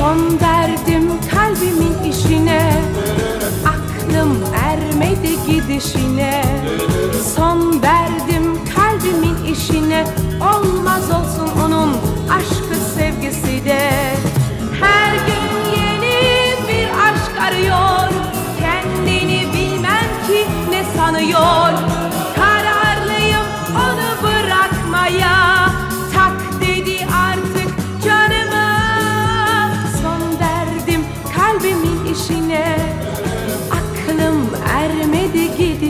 Son verdim kalbimin işine. Aklım ermedi gidişine. Son verdim kalbimin işine. Olmaz olsun onun aşkı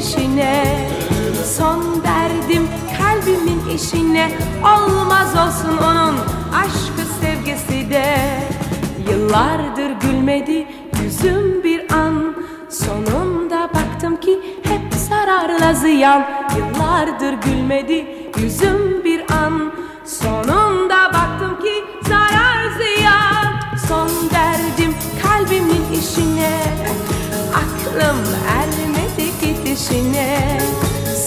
gidişine Son verdim kalbimin işine. Olmaz olsun onun aşkı sevgisi de. Yıllardır gülmedi yüzüm bir an. Sonunda baktım ki hep zararla ziyan. Yıllardır gülmedi yüzüm bir an gidişine.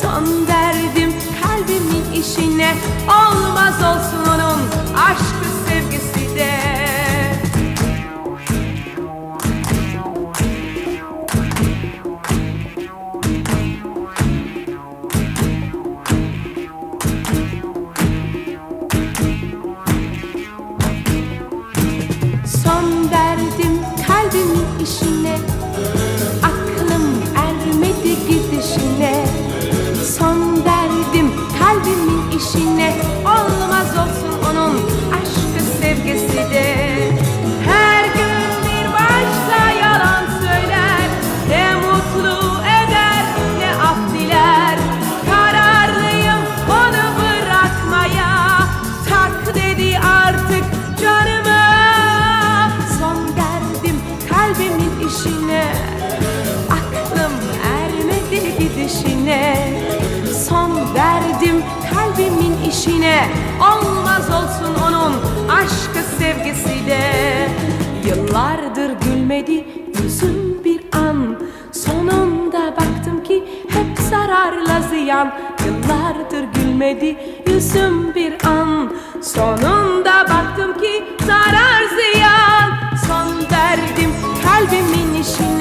Son verdim kalbimin işine. Olmaz olsun onun aşkı sevgisi de. Son verdim kalbimin işine işine Olmaz olsun onun aşkı sevgisi de Yıllardır gülmedi yüzüm bir an Sonunda baktım ki hep zararla ziyan. Yıllardır gülmedi yüzüm bir an Sonunda baktım ki zarar ziyan. Son verdim kalbimin işine